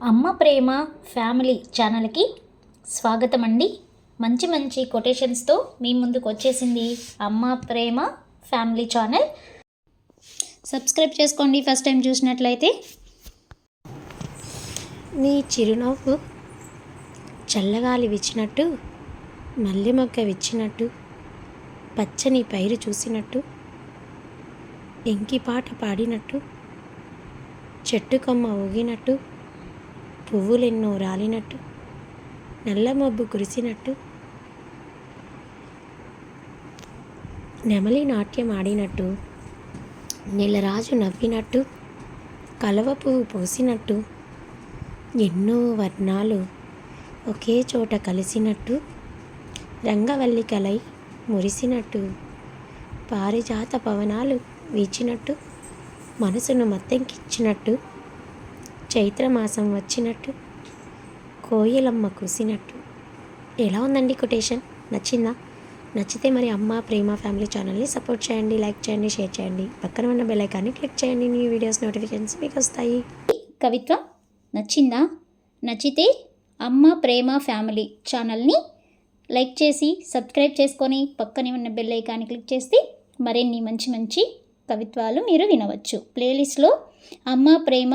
అమ్మ ప్రేమ ఫ్యామిలీ ఛానల్కి స్వాగతం అండి మంచి మంచి కొటేషన్స్తో మీ ముందుకు వచ్చేసింది Amma Prema family channel. Subscribe చేసుకోండి ఫస్ట్ టైం చూసినట్లయితే. నీ చిరునవ్వు చల్లగాలి విచ్చినట్టు మల్లె మొక్క విచ్చినట్టు పచ్చని పైరు చూసినట్టు ఎంకి పాట పాడినట్టు చెట్టు కొమ్మ ఊగినట్టు పువ్వులెన్నో రాలినట్టు నల్ల మబ్బు కురిసినట్టు నెమలి నాట్యం ఆడినట్టు నెలరాజు నవ్వినట్టు కలవ పువ్వు పోసినట్టు ఎన్నో వర్ణాలు ఒకే చోట కలిసినట్టు రంగవల్లికలై మురిసినట్టు పారిజాత పవనాలు వీచినట్టు మనసును మత్తెంకిచ్చినట్టు చైత్రమాసం వచ్చినట్టు కోయలమ్మ కూసినట్టు ఎలా ఉందండి కొటేషన్? నచ్చిందా? నచ్చితే మరి అమ్మ ప్రేమ ఫ్యామిలీ ఛానల్ని సపోర్ట్ చేయండి లైక్ చేయండి షేర్ చేయండి. పక్కన ఉన్న బెల్ ఐకాన్ని క్లిక్ చేయండి న్యూ వీడియోస్ నోటిఫికేషన్స్ మీకు వస్తాయి. కవిత్వం నచ్చిందా? నచ్చితే అమ్మ ప్రేమ ఫ్యామిలీ ఛానల్ని లైక్ చేసి సబ్స్క్రైబ్ చేసుకొని పక్కనే ఉన్న బెల్ ఐకాన్ని క్లిక్ చేస్తే మరిన్ని మంచి మంచి కవిత్వాలు మీరు వినవచ్చు. ప్లేలిస్ట్లో అమ్మ ప్రేమ